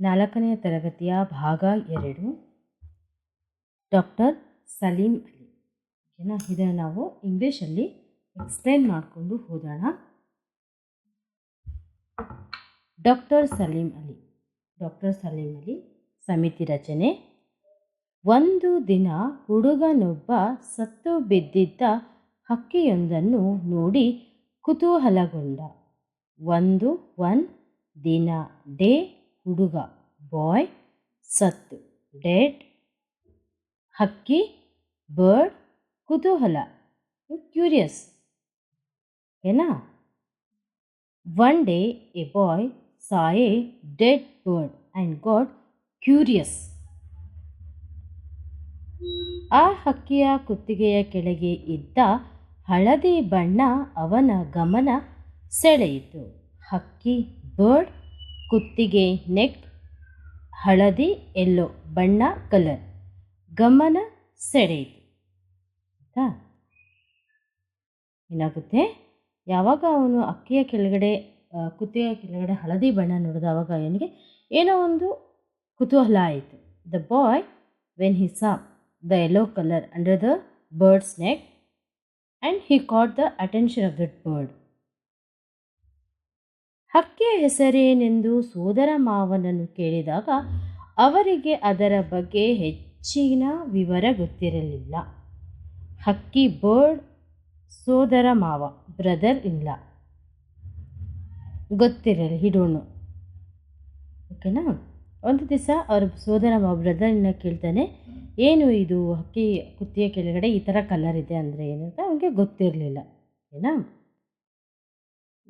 ನಾಲ್ಕನೆಯ ತರಗತಿಯ ಭಾಗ ಎರಡು. ಡಾಕ್ಟರ್ ಸಲೀಂ ಅಲಿ. ಓಕೆನಾ? ಇದನ್ನು ನಾವು ಇಂಗ್ಲೀಷಲ್ಲಿ ಎಕ್ಸ್ಪ್ಲೈನ್ ಮಾಡಿಕೊಂಡು ಹೋಗೋಣ ಡಾಕ್ಟರ್ ಸಲೀಂ ಅಲಿ. ಡಾಕ್ಟರ್ ಸಲೀಂ ಅಲಿ ಸಮಿತಿ ರಚನೆ. ಒಂದು ದಿನ ಹುಡುಗನೊಬ್ಬ ಸತ್ತು ಬಿದ್ದಿದ್ದ ಹಕ್ಕಿಯೊಂದನ್ನು ನೋಡಿ ಕುತೂಹಲಗೊಂಡ. ಒಂದು ಒನ್ ದಿನ, ಡೇ ಹುಡುಗ ಬಾಯ್ ಸತ್ತು ಡೆಡ್ ಹಕ್ಕಿ ಬರ್ಡ್ ಕುತೂಹಲ ಕ್ಯೂರಿಯಸ್ ಏನಾ? One day a boy saw a dead bird and got curious ಆ ಹಕ್ಕಿಯ ಕುತ್ತಿಗೆಯ ಕೆಳಗೆ ಇದ್ದ ಹಳದಿ ಬಣ್ಣ ಅವನ ಗಮನ ಸೆಳೆಯಿತು. ಹಕ್ಕಿ ಬರ್ಡ್ ಕುತ್ತಿಗೆ ನೆಕ್ ಹಳದಿ, ಎಲ್ಲೋ, ಬಣ್ಣ, ಕಲರ್, ಗಮನ ಸೆಳೆಯಿತು. ಆಯಿತಾ? ಏನಾಗುತ್ತೆ? ಯಾವಾಗ ಅವನು ಅಕ್ಕಿಯ ಕೆಳಗಡೆ ಕುತ್ತಿಗೆಯ ಕೆಳಗಡೆ ಹಳದಿ ಬಣ್ಣ ನೋಡಿದ ಆವಾಗ ಅವನಿಗೆ ಏನೋ ಒಂದು ಕುತೂಹಲ ಆಯಿತು. The boy when he saw the yellow colour under the bird's neck and he caught the attention of that bird ಹಕ್ಕಿಯ ಹೆಸರೇನೆಂದು ಸೋದರ ಮಾವನನ್ನು ಕೇಳಿದಾಗ ಅವರಿಗೆ ಅದರ ಬಗ್ಗೆ ಹೆಚ್ಚಿನ ವಿವರ ಗೊತ್ತಿರಲಿಲ್ಲ. ಹಕ್ಕಿ ಬರ್ಡ್ ಸೋದರ ಮಾವ, ಬ್ರದರ್ ಇಲ್ಲ. ಗೊತ್ತಿರಲಿ, ಹಿಡೋಣ. ಓಕೆನಾ? ಒಂದು ದಿವಸ ಅವ್ರ ಸೋದರ ಮಾವ ಬ್ರದರ್ನ ಕೇಳ್ತಾನೆ, ಏನು ಇದು ಹಕ್ಕಿ ಕುತ್ತಿಯ ಕೆಳಗಡೆ ಈ ಥರ ಕಲರ್ ಇದೆ ಅಂದರೆ ಏನಂತ ಅವನಿಗೆ ಗೊತ್ತಿರಲಿಲ್ಲ. ಓಕೆನಾ?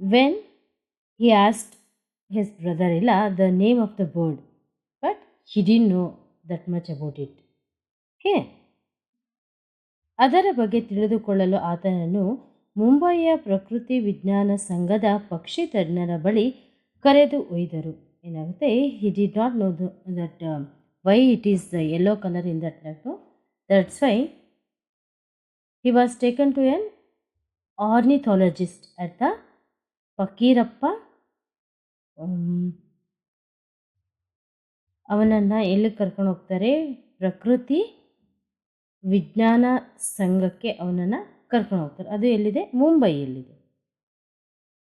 When he asked his brother illa the name of the bird, but he didn't know that much about it. Okay ಅದರ ಬಗ್ಗೆ ತಿಳಿದುಕೊಳ್ಳಲು ಆತನನ್ನು ಮುಂಬಯಿಯ ಪ್ರಕೃತಿ ವಿಜ್ಞಾನ ಸಂಘದ ಪಕ್ಷಿ ತಜ್ಞರ ಬಳಿ ಕರೆದು ಒಯ್ದರು. ಏನಾಗುತ್ತೆ? He did not know that why it is the yellow colour in that neck that's why he was taken to an ornithologist at the Fakirappa ಅವನನ್ನು ಎಲ್ಲಿ ಕರ್ಕೊಂಡು ಹೋಗ್ತಾರೆ? ಪ್ರಕೃತಿ ವಿಜ್ಞಾನ ಸಂಘಕ್ಕೆ ಅವನನ್ನು ಕರ್ಕೊಂಡು ಹೋಗ್ತಾರೆ. ಅದು ಎಲ್ಲಿದೆ? ಮುಂಬೈಯಲ್ಲಿದೆ.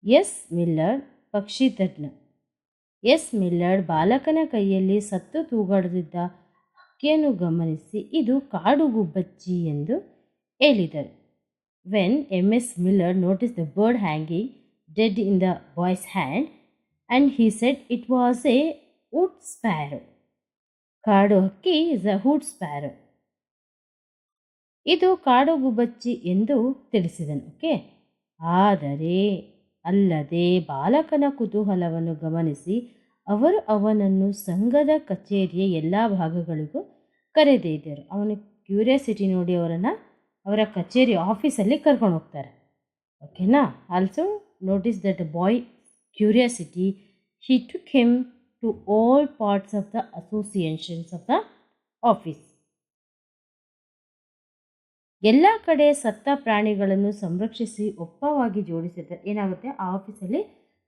ಎಸ್ ಮಿಲ್ಲರ್ಡ್ ಪಕ್ಷಿ ತಜ್ಞ. ಎಸ್ ಮಿಲ್ಲರ್ಡ್ ಬಾಲಕನ ಕೈಯಲ್ಲಿ ಸತ್ತು ತೂಗಾಡುತ್ತಿದ್ದ ಹಕ್ಕಿಯನ್ನು ಗಮನಿಸಿ ಇದು ಕಾಡುಗುಬ್ಬಚ್ಚಿ ಎಂದು ಹೇಳಿದರು. When M S Millard notice the bird hanging dead in the boy's hand and he said it was a wood sparrow. ಕಾಡು ಹಕ್ಕಿ ಇಸ್ ಅ ಹುಡ್ ಸ್ಪ್ಯಾರೋ ಇದು ಕಾಡು ಗುಬ್ಬಚ್ಚಿ ಎಂದು ತಿಳಿಸಿದನು. ಓಕೆ ಆದರೆ ಅಲ್ಲದೆ ಬಾಲಕನ ಕುತೂಹಲವನ್ನು ಗಮನಿಸಿ ಅವರು ಅವನನ್ನು ಸಂಘದ ಕಚೇರಿಯ ಎಲ್ಲ ಭಾಗಗಳಿಗೂ ಕರೆದೊಯ್ದರು ಅವನ ಕ್ಯೂರಿಯಾಸಿಟಿ ನೋಡಿ ಅವರನ್ನು ಅವರ ಕಚೇರಿ ಆಫೀಸಲ್ಲಿ ಕರ್ಕೊಂಡು ಹೋಗ್ತಾರೆ. ಓಕೆನಾ also notice that boy curiosity, he took him to all parts of the associations of the office. ಎಲ್ಲ ಕಡೆ ಸತ್ತ ಪ್ರಾಣಿಗಳನ್ನು ಸಂರಕ್ಷಿಸಿ ಒಪ್ಪವಾಗಿ ಜೋಡಿಸಿರ್ತಾರೆ ಏನಾಗುತ್ತೆ? ಆ ಆಫೀಸಲ್ಲಿ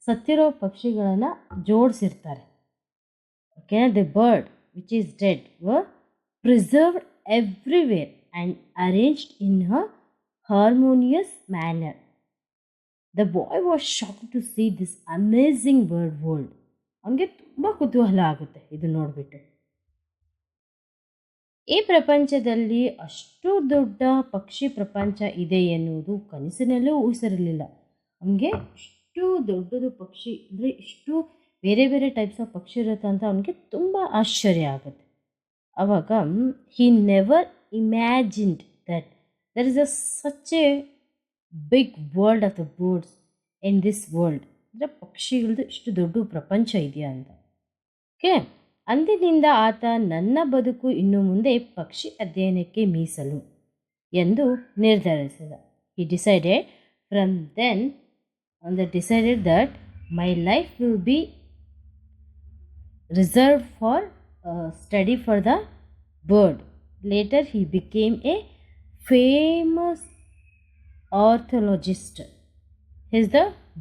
ಸತ್ತಿರೋ ಪಕ್ಷಿಗಳನ್ನು ಜೋಡಿಸಿರ್ತಾರೆ. Okay the bird which is dead were preserved everywhere and arranged in a harmonious manner the boy was shock to see this amazing bird world ಅವನಿಗೆ ತುಂಬ ಕುತೂಹಲ ಆಗುತ್ತೆ ಇದು ನೋಡಿಬಿಟ್ಟು. ಈ ಪ್ರಪಂಚದಲ್ಲಿ ಅಷ್ಟು ದೊಡ್ಡ ಪಕ್ಷಿ ಪ್ರಪಂಚ ಇದೆ ಎನ್ನುವುದು ಕನಸಿನಲ್ಲೂ ಊಹಿಸಿರಲಿಲ್ಲ ಅವನಿಗೆ ಇಷ್ಟು ದೊಡ್ಡದು ಪಕ್ಷಿ ಅಂದರೆ ಇಷ್ಟು ಬೇರೆ ಬೇರೆ ಟೈಪ್ಸ್ ಆಫ್ ಪಕ್ಷಿ ಇರುತ್ತೆ ಅಂತ ಅವನಿಗೆ ತುಂಬ ಆಶ್ಚರ್ಯ ಆಗುತ್ತೆ. ಆವಾಗ he never imagined that there is a such a big world of the birds in this world. ಅಂದರೆ ಪಕ್ಷಿಗಳದ್ದು ಇಷ್ಟು ದೊಡ್ಡ ಪ್ರಪಂಚ ಇದೆಯಾ ಅಂತ. ಓಕೆ? ಅಂದಿನಿಂದ ಆತ ನನ್ನ ಬದುಕು ಇನ್ನು ಮುಂದೆ ಪಕ್ಷಿ ಅಧ್ಯಯನಕ್ಕೆ ಮೀಸಲು ಎಂದು ನಿರ್ಧರಿಸಿದ. He decided from then on the decided that my life will be reserve for study for the bird later he became a famous ornithologist. Is the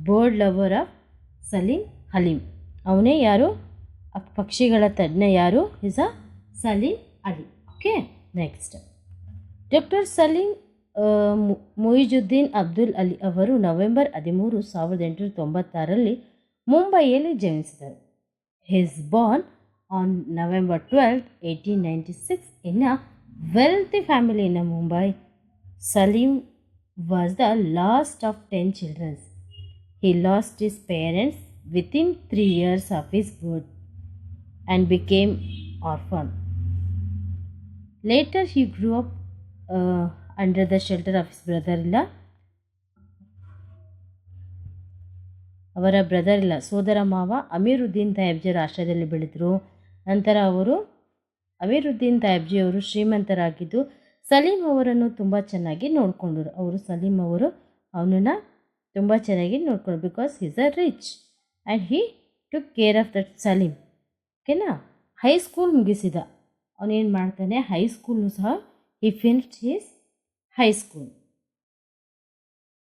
bird lover of Salim Halim ಅವನೇ ಯಾರು? ಪಕ್ಷಿಗಳ ತಜ್ಞ ಯಾರು? Is a Salim Ali okay next doctor Salim Moizuddin Abdul Ali ಅವರು November ಹದಿಮೂರು ಸಾವಿರದ ಎಂಟುನೂರ ತೊಂಬತ್ತಾರಲ್ಲಿ ಮುಂಬೈಯಲ್ಲಿ ಜನಿಸಿದರು. His born on November twelfth eighteen ninety six in a wealthy family in Mumbai. Salim was the last of ten childrens He lost his parents within 3 years of his birth and became orphan. Later, he grew up uh, under the shelter of his brother-in-law. ಅವರ brother ಇಲ್ಲ ಸೋದರ ಮಾವ ಅಮೀರುದ್ದೀನ್ ತಾಯಬ್ಜಿಯವರ ಆಶ್ರಯದಲ್ಲಿ ಬೆಳೆದರು ನಂತರ ಅವರು ಅಮೀರುದ್ದೀನ್ ತಾಯಬ್ಜಿಯವರು ಶ್ರೀಮಂತರಾಗಿದ್ದು ಸಲೀಂ ಅವರನ್ನು ತುಂಬ ಚೆನ್ನಾಗಿ ನೋಡಿಕೊಂಡರು. ಅವರು ಸಲೀಂ ಅವರು ಅವನನ್ನು ತುಂಬ ಚೆನ್ನಾಗಿ ನೋಡ್ಕೊಂಡ್ರು because is a rich and he took care of that Salim ಓಕೆನಾ? ಹೈಸ್ಕೂಲ್ ಮುಗಿಸಿದ. ಅವನೇನು ಮಾಡ್ತಾನೆ? ಹೈಸ್ಕೂಲ್ನು ಸಹ ಹಿ ಫಿನಿಶ್ಡ್ ಹೀಸ್ ಹೈಸ್ಕೂಲ್